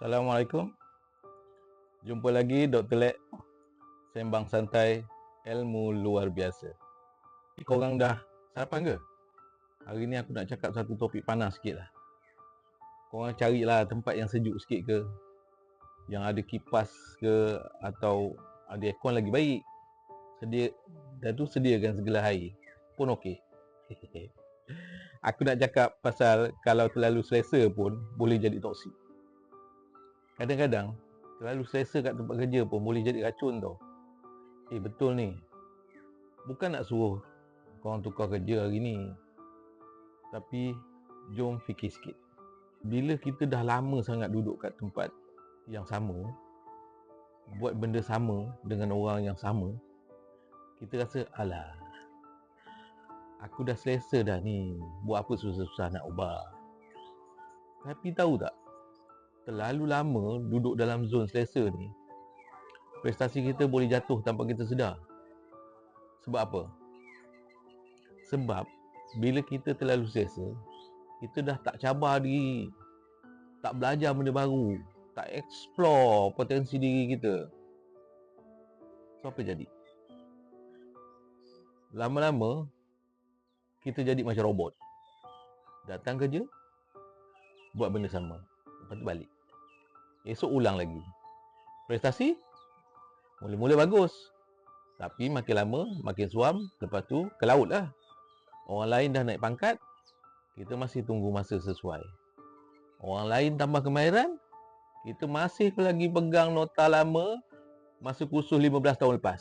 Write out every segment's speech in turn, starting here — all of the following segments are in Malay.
Assalamualaikum. Jumpa lagi Dr. Lek sembang santai ilmu luar biasa. Kau orang dah sarapan ke? Hari ni aku nak cakap satu topik panas sikit lah. Korang carilah tempat yang sejuk sikit ke Yang ada kipas ke Atau ada aircon lagi baik Sedia Dan tu sediakan segelas air Pun okey Aku nak cakap pasal Kalau terlalu selesa pun Boleh jadi toksik Kadang-kadang Terlalu selesa kat tempat kerja pun Boleh jadi racun tau. Eh betul ni. Bukan nak suruh Korang tukar kerja hari ni. Tapi Jom fikir sikit. Bila kita dah lama sangat duduk kat tempat yang sama buat benda sama dengan orang yang sama kita rasa alah aku dah selesa dah ni. Buat apa susah-susah nak ubah tapi tahu tak terlalu lama duduk dalam zon selesa ni prestasi kita boleh jatuh tanpa kita sedar. Sebab apa? Sebab bila kita terlalu selesa kita dah tak cabar diri tak belajar benda baru tak explore potensi diri kita. So apa jadi? Lama-lama kita jadi macam robot. Datang kerja buat benda sama. Lepas tu balik esok ulang lagi prestasi mula-mula bagus tapi makin lama makin suam lepas tu ke laut lah orang lain dah naik pangkat kita masih tunggu masa sesuai. Orang lain tambah kemahiran, kita masih lagi pegang nota lama masa kursus 15 tahun lepas.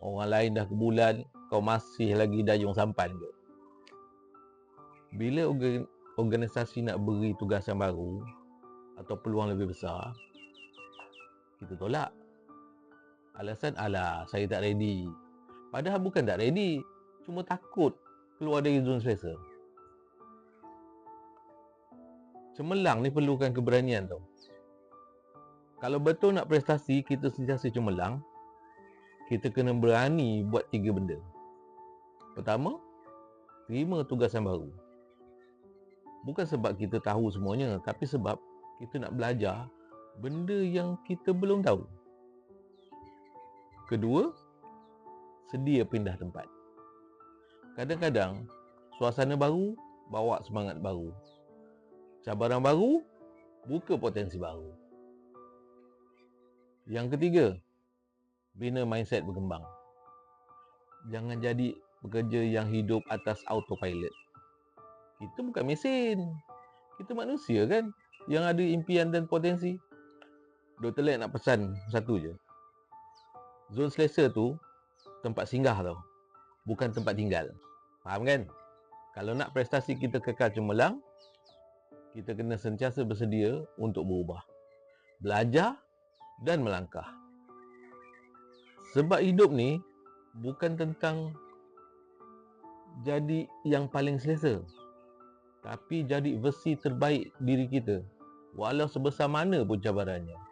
Orang lain dah ke bulan, kau masih lagi dayung sampan ke? Bila organisasi nak beri tugas yang baru atau peluang lebih besar, kita tolak. Alasan, alah, saya tak ready. Padahal bukan tak ready, cuma takut keluar dari zon selesa. Cemerlang ni perlukan keberanian tau. Kalau betul nak prestasi, kita sentiasa cemerlang, kita kena berani buat tiga benda. Pertama, terima tugas yang baru. Bukan sebab kita tahu semuanya, tapi sebab kita nak belajar benda yang kita belum tahu. Kedua, sedia pindah tempat. Kadang-kadang suasana baru bawa semangat baru. Cabaran baru buka potensi baru. Yang ketiga, bina mindset berkembang. Jangan jadi pekerja yang hidup atas autopilot. Kita bukan mesin. Kita manusia kan yang ada impian dan potensi. Dr. Lek nak pesan satu je. Zon selesa tu tempat singgah tau. Bukan tempat tinggal. Faham kan? Kalau nak prestasi kita kekal cemerlang, kita kena sentiasa bersedia untuk berubah. Belajar dan melangkah. Sebab hidup ni bukan tentang jadi yang paling selesa. Tapi jadi versi terbaik diri kita. Walau sebesar mana pun cabarannya.